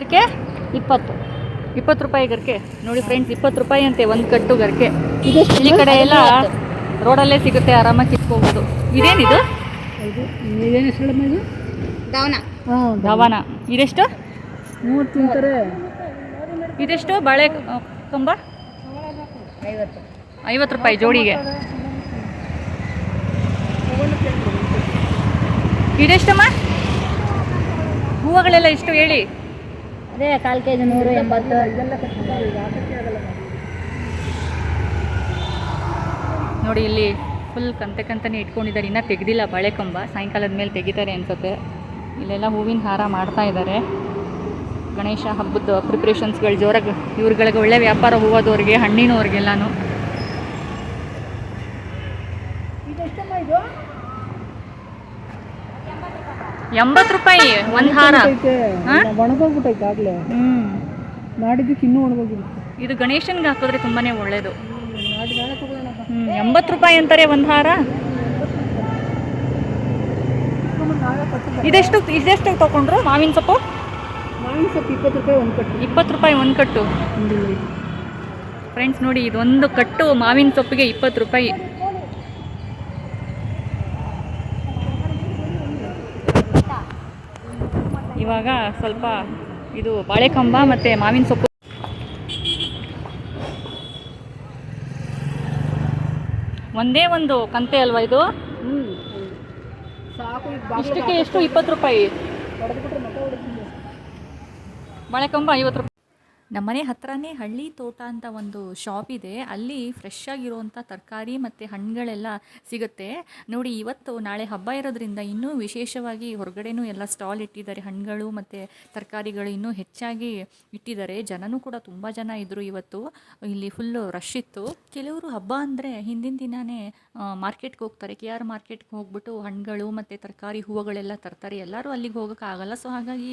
ಗರ್ಕೆ ಇಪ್ಪತ್ತು. ಇಪ್ಪತ್ತು ರೂಪಾಯಿ ಗರ್ಕೆ. ನೋಡಿ ಫ್ರೆಂಡ್ಸ್ ಇಪ್ಪತ್ತು ರೂಪಾಯಿ ಅಂತೆ ಒಂದು ಕಟ್ಟು ಗರ್ಕೆ. ಇಲ್ಲಿ ಈ ಕಡೆ ಎಲ್ಲ ರೋಡಲ್ಲೇ ಸಿಗುತ್ತೆ ಆರಾಮಾಗಿ ಕಿತ್ಕೋಬೋದು. ಇದೇನಿದು? ದಾವನ ಧವಾನ. ಇದೆಷ್ಟು? ಇದೆಷ್ಟು? ಬಾಳೆ ಕಂಬ? ಐವತ್ತು. ಐವತ್ತು ರೂಪಾಯಿ ಜೋಡಿಗೆ. ಇದೆಷ್ಟಮ್ಮ? ಹೂವುಗಳೆಲ್ಲ ಎಷ್ಟು ಹೇಳಿ. ಅದೇ ಕಾಲು ಕೆ ಜಿ ನೂರು ಎಂಬತ್ತು ನೋಡಿ ಇಲ್ಲಿ ಫುಲ್ ಕಂತೆ ಕಂತನೇ ಇಟ್ಕೊಂಡಿದ್ದಾರೆ. ಇನ್ನೂ ಬಳೆ ಕಂಬ. ಸಾಯಂಕಾಲದ ಮೇಲೆ ತೆಗಿತಾರೆ ಅನ್ಸುತ್ತೆ. ಇಲ್ಲೆಲ್ಲ ಹೂವಿನ ಹಾರ ಮಾಡ್ತಾ ಇದ್ದಾರೆ. ಗಣೇಶ ಹಬ್ಬದ ಪ್ರಿಪ್ರೇಷನ್ಸ್ಗಳು ಜೋರಾಗಿ ಇವ್ರುಗಳಿಗೆ ಒಳ್ಳೆ ವ್ಯಾಪಾರ ಹೂವದವ್ರಿಗೆ ಹಣ್ಣಿನವ್ರಿಗೆಲ್ಲಾನು. ಇದೆಷ್ಟಮ್ಮ ಇದು? ಎಂಬತ್ತು ರೂಪಾಯಿ ಒಂದು ಹಾರ? ಒಣಗೋಗ್ಬಿಟ್ಟೈತೆ. ಆಗಲೇ. ಹ್ಞೂ ನಾಡಿದ್ದಕ್ಕೆ ಇನ್ನೂ ಒಣಗೋಗಿರುತ್ತೆ. ಇದು ಗಣೇಶನ್ಗೆ ಹಾಕಿದ್ರೆ ತುಂಬಾ ಒಳ್ಳೇದು. ಹ್ಞೂ ಎಂಬತ್ತು ರೂಪಾಯಿ ಅಂತಾರೆ ಒಂದು ಹಾರ. ಇದೆಷ್ಟು ಇದೆಷ್ಟು ತಗೊಂಡ್ರು ಮಾವಿನ ಸೊಪ್ಪು? ಮಾವಿನ ಸೊಪ್ಪು ಇಪ್ಪತ್ತು ರೂಪಾಯಿ ಒಂದು ಕಟ್ಟು. ಇಪ್ಪತ್ತು ರೂಪಾಯಿ ಒಂದು ಕಟ್ಟು. ಫ್ರೆಂಡ್ಸ್ ನೋಡಿ ಇದೊಂದು ಕಟ್ಟು ಮಾವಿನ ಸೊಪ್ಪಿಗೆ ಇಪ್ಪತ್ತು ರೂಪಾಯಿ. ಇವಾಗ ಸ್ವಲ್ಪ ಇದು ಬಾಳೆ ಕಂಬ ಮತ್ತು ಮಾವಿನ ಸೊಪ್ಪು. ಒಂದೇ ಒಂದು ಕಂತೆ ಅಲ್ವಾ ಇದು? ಇಷ್ಟಕ್ಕೆ ಎಷ್ಟು? ಇಪ್ಪತ್ತು ರೂಪಾಯಿ. ಬಾಳೆ ಕಂಬ ಐವತ್ತು ರೂಪಾಯಿ. ನಮ್ಮನೆ ಹತ್ರನೇ ಹಳ್ಳಿ ತೋಟ ಅಂತ ಒಂದು ಶಾಪ್ ಇದೆ. ಅಲ್ಲಿ ಫ್ರೆಶ್ ಆಗಿರುವಂಥ ತರಕಾರಿ ಮತ್ತು ಹಣ್ಣುಗಳೆಲ್ಲ ಸಿಗುತ್ತೆ. ನೋಡಿ, ಇವತ್ತು ನಾಳೆ ಹಬ್ಬ ಇರೋದ್ರಿಂದ ಇನ್ನೂ ವಿಶೇಷವಾಗಿ ಹೊರಗಡೆನೂ ಎಲ್ಲ ಸ್ಟಾಲ್ ಇಟ್ಟಿದ್ದಾರೆ. ಹಣ್ಣುಗಳು ಮತ್ತು ತರಕಾರಿಗಳು ಇನ್ನೂ ಹೆಚ್ಚಾಗಿ ಇಟ್ಟಿದ್ದಾರೆ. ಜನನೂ ಕೂಡ ತುಂಬ ಜನ ಇದ್ದರು ಇವತ್ತು. ಇಲ್ಲಿ ಫುಲ್ಲು ರಶ್ ಇತ್ತು. ಕೆಲವರು ಹಬ್ಬ ಅಂದರೆ ಹಿಂದಿನ ದಿನವೇ ಮಾರ್ಕೆಟ್ಗೆ ಹೋಗ್ತಾರೆ. ಕೆ ಆರ್ ಮಾರ್ಕೆಟ್ಗೆ ಹೋಗ್ಬಿಟ್ಟು ಹಣ್ಣುಗಳು ಮತ್ತು ತರಕಾರಿ ಹೂವುಗಳೆಲ್ಲ ತರ್ತಾರೆ. ಎಲ್ಲರೂ ಅಲ್ಲಿಗೆ ಹೋಗೋಕ್ಕಾಗಲ್ಲ. ಸೊ ಹಾಗಾಗಿ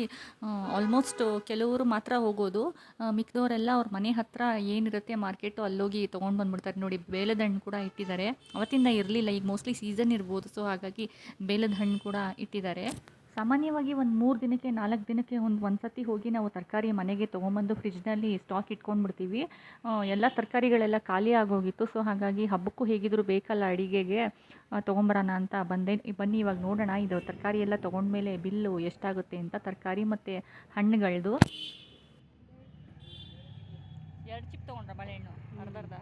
ಆಲ್ಮೋಸ್ಟ್ ಕೆಲವರು ಮಾತ್ರ ಹೋಗೋದು. ಆ, ಮಿಕ್ದವರೆಲ್ಲ ಅವ್ರ ಮನೆ ಹತ್ರ ಏನಿರುತ್ತೆ ಮಾರ್ಕೆಟು ಅಲ್ಲೋಗಿ ತೊಗೊಂಡು ಬಂದ್ಬಿಡ್ತಾರೆ. ನೋಡಿ ಬೇಲದ ಹಣ್ಣು ಕೂಡ ಇಟ್ಟಿದ್ದಾರೆ. ಅವತ್ತಿಂದ ಇರಲಿಲ್ಲ ಈಗ ಮೋಸ್ಟ್ಲಿ ಸೀಸನ್ ಇರ್ಬೋದು. ಸೊ ಹಾಗಾಗಿ ಬೇಲದ ಹಣ್ಣು ಕೂಡ ಇಟ್ಟಿದ್ದಾರೆ. ಸಾಮಾನ್ಯವಾಗಿ ಒಂದು ಮೂರು ದಿನಕ್ಕೆ ನಾಲ್ಕು ದಿನಕ್ಕೆ ಒಂದು ಒಂದು ಸತಿ ಹೋಗಿ ನಾವು ತರಕಾರಿ ಮನೆಗೆ ತೊಗೊಂಬಂದು ಫ್ರಿಜ್ನಲ್ಲಿ ಸ್ಟಾಕ್ ಇಟ್ಕೊಂಡ್ಬಿಡ್ತೀವಿ. ಎಲ್ಲ ತರಕಾರಿಗಳೆಲ್ಲ ಖಾಲಿ ಆಗೋಗಿತ್ತು. ಸೊ ಹಾಗಾಗಿ ಹಬ್ಬಕ್ಕೂ ಹೇಗಿದ್ರು ಬೇಕಲ್ಲ ಅಡಿಗೆಗೆ ತೊಗೊಂಬರೋಣ ಅಂತ ಬಂದೆ. ಬನ್ನಿ ಇವಾಗ ನೋಡೋಣ. ಇದು ತರಕಾರಿ ಎಲ್ಲ ತೊಗೊಂಡ್ಮೇಲೆ ಬಿಲ್ಲು ಎಷ್ಟಾಗುತ್ತೆ ಅಂತ. ತರಕಾರಿ ಮತ್ತು ಹಣ್ಣುಗಳದು. ಎರಡು ಚಿಪ್ ತೊಗೊಂಡ್ರ ಬಾಳೆಹಣ್ಣು ಅರ್ಧ ಅರ್ಧ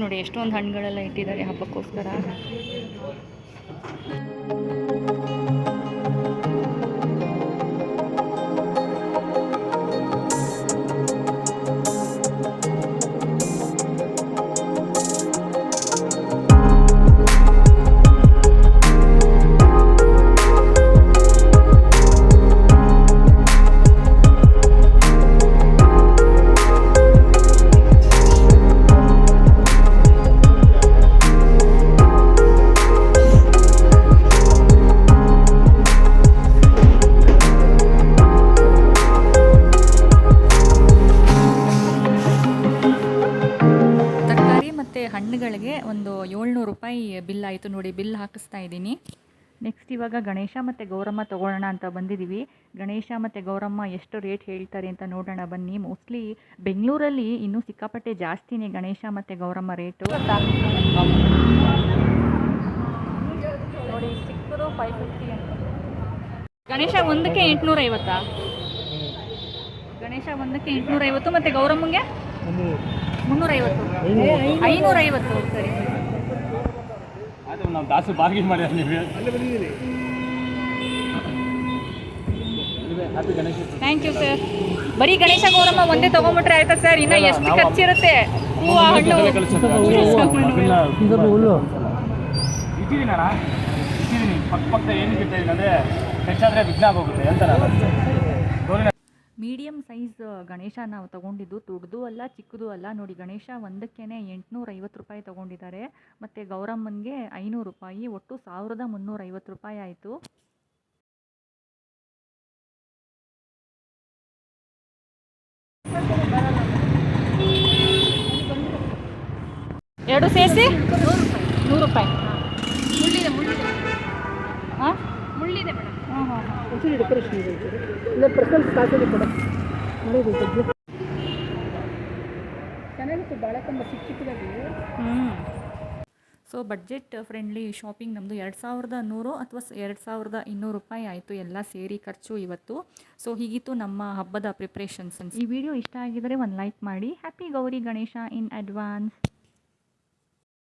ನೋಡಿ ಎಷ್ಟೊಂದು ಹಣ್ಣುಗಳೆಲ್ಲ ಇಟ್ಟಿದ್ದಾರೆ ಹಬ್ಬಕ್ಕೋಸ್ಕರ. ತರಕಾರಿ ಮತ್ತು ಹಣ್ಣುಗಳಿಗೆ ಒಂದು ಏಳ್ನೂರು ರೂಪಾಯಿ ಬಿಲ್ ಆಯಿತು ನೋಡಿ ಬಿಲ್ ಹಾಕಿಸ್ತಾ ಇದ್ದೀನಿ. ನೆಕ್ಸ್ಟ್ ಇವಾಗ ಗಣೇಶ ಮತ್ತು ಗೌರಮ್ಮ ತೊಗೊಳ್ಳೋಣ ಅಂತ ಬಂದಿದ್ದೀವಿ. ಗಣೇಶ ಮತ್ತು ಗೌರಮ್ಮ ಎಷ್ಟು ರೇಟ್ ಹೇಳ್ತಾರೆ ಅಂತ ನೋಡೋಣ ಬನ್ನಿ. ಮೋಸ್ಟ್ಲಿ ಬೆಂಗಳೂರಲ್ಲಿ ಇನ್ನೂ ಸಿಕ್ಕಾಪಟ್ಟೆ ಜಾಸ್ತಿನೇ ಗಣೇಶ ಮತ್ತು ಗೌರಮ್ಮ ರೇಟು. ನೋಡಿ ಸಿಕ್ಕದು ಫೈವ್ ಫಿಫ್ಟಿ ಅಂತ. ಗಣೇಶ ಒಂದಕ್ಕೆ ಎಂಟುನೂರೈವತ್ತಾ? ಗಣೇಶ ಒಂದಕ್ಕೆ ಎಂಟುನೂರೈವತ್ತು ಮತ್ತು ಗೌರಮ್ಮಂಗೆ? ಮುನ್ನೂರೈವತ್ತು. ಐನೂರೈವತ್ತು. ಸರಿ ಅದು ನಾವು. ದಾಸು ಬಾರ್ಗಿನ್ ಮಾಡಿ ಥ್ಯಾಂಕ್ ಯು ಸರ್ ಬರೀ ಗಣೇಶ ಗೌರಮ್ಮ ಒಂದೇ ತಗೊಂಡ್ಬಿಟ್ರೆ ಆಯ್ತಾ ಸರ್ ಇನ್ನ ಎಷ್ಟು ಖರ್ಚಿರುತ್ತೆ? ಹೂವು ಹಣ್ಣು. ಹುಲ್ಲು. ಇಟ್ಟಿದ್ದೀನಿ ಅಣ್ಣ ಇಟ್ಟಿದ್ದೀನಿ. ಪಕ್ಕ ಪಕ್ಕ ಏನು ಬಿಟ್ಟಿದ್ದೀನಿ ಅಂದರೆ ಹೆಚ್ಚಾದರೆ ವಿಘ್ನ ಆಗೋಗುತ್ತೆ ಹೇಳ್ತಾರೆ ಮೀಡಿಯಮ್ ಸೈಜ್ ಗಣೇಶ ನಾವು ತಗೊಂಡಿದ್ದು. ದೊಡ್ಡದು ಅಲ್ಲ ಚಿಕ್ಕದು ಅಲ್ಲ. ನೋಡಿ ಗಣೇಶ ಒಂದಕ್ಕೇ ಎಂಟುನೂರೈವತ್ತು ರೂಪಾಯಿ ತಗೊಂಡಿದ್ದಾರೆ. ಮತ್ತು ಗೌರಮ್ಮನಿಗೆ ಐನೂರು ರೂಪಾಯಿ ಒಟ್ಟು ಸಾವಿರದ ಮುನ್ನೂರೈವತ್ತು ರೂಪಾಯಿ ಆಯಿತು. ಎರಡು ಸೇರಿಸಿ ನೂರು ರೂಪಾಯಿ. ಮುಳ್ಳಿದೆ ಮುಳ್ಳಿದೆ. ಹಾಂ ಮುಳ್ಳಿದೆ ಮೇಡಮ್. ಹಾಂ ಹಾಂ ಒಂಚೂರು. ಡೆಕೋರೇಷನ್ ಇದೆ ಇಲ್ಲ ಕೂಡ. ನೋಡಿದೆ ಚೆನ್ನಾಗಿತ್ತು ತುಂಬ ಚಿಕ್ಕ ಚಿಕ್ಕದಾಗಿ ಸೊ ಬಡ್ಜೆಟ್ ಫ್ರೆಂಡ್ಲಿ ಶಾಪಿಂಗ್ ನಮ್ಮದು ಎರಡು ಸಾವಿರದ ನೂರು ಅಥವಾ ಎರಡು ಸಾವಿರದ ಇನ್ನೂರು ರೂಪಾಯಿ ಆಯಿತು ಎಲ್ಲ ಸೇರಿ ಖರ್ಚು ಇವತ್ತು. ಸೊ ಹೀಗಿತ್ತು ನಮ್ಮ ಹಬ್ಬದ ಪ್ರಿಪ್ರೇಷನ್ಸ್ ಈ ವಿಡಿಯೋ ಇಷ್ಟ ಆಗಿದರೆ ಒಂದು ಲೈಕ್ ಮಾಡಿ. Happy Gauri Ganesha in advance